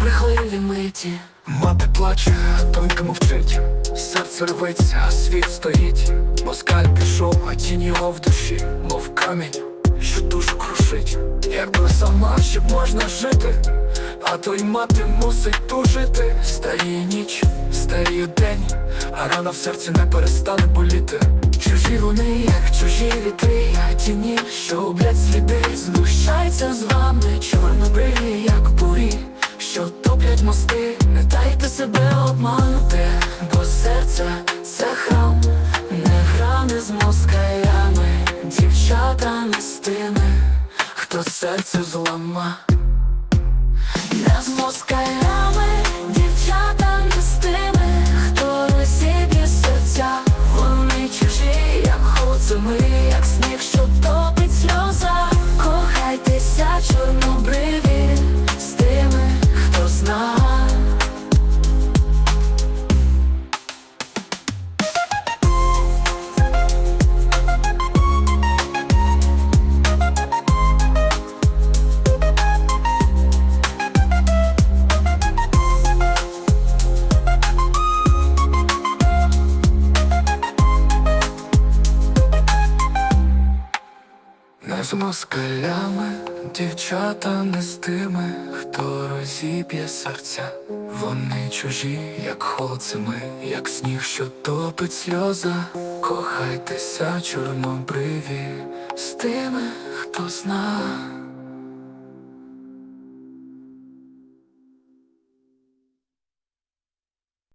брехливі миті. Мати плаче, тонька мовчить, серце рветься, світ стоїть. Москаль пішов, а тінь його в душі, мов камінь, що душу крушить. Якби сама щоб можна жити, а той мати мусить тужити. старі ніч, старіє день, а рана в серці не перестане боліти. Чужі вони, як чужі вітри, а тіні, що гублять сліди, знущається з вами, чорнобриві, я. Москалями, дівчата не з тими, хто серце злама. Не з москалями, з москалями, дівчата не з тими, хто розіб'є серця. Вони чужі, як холодцями, як сніг, що топить сльоза. Кохайтеся, чорнобриві, з тими, хто зна.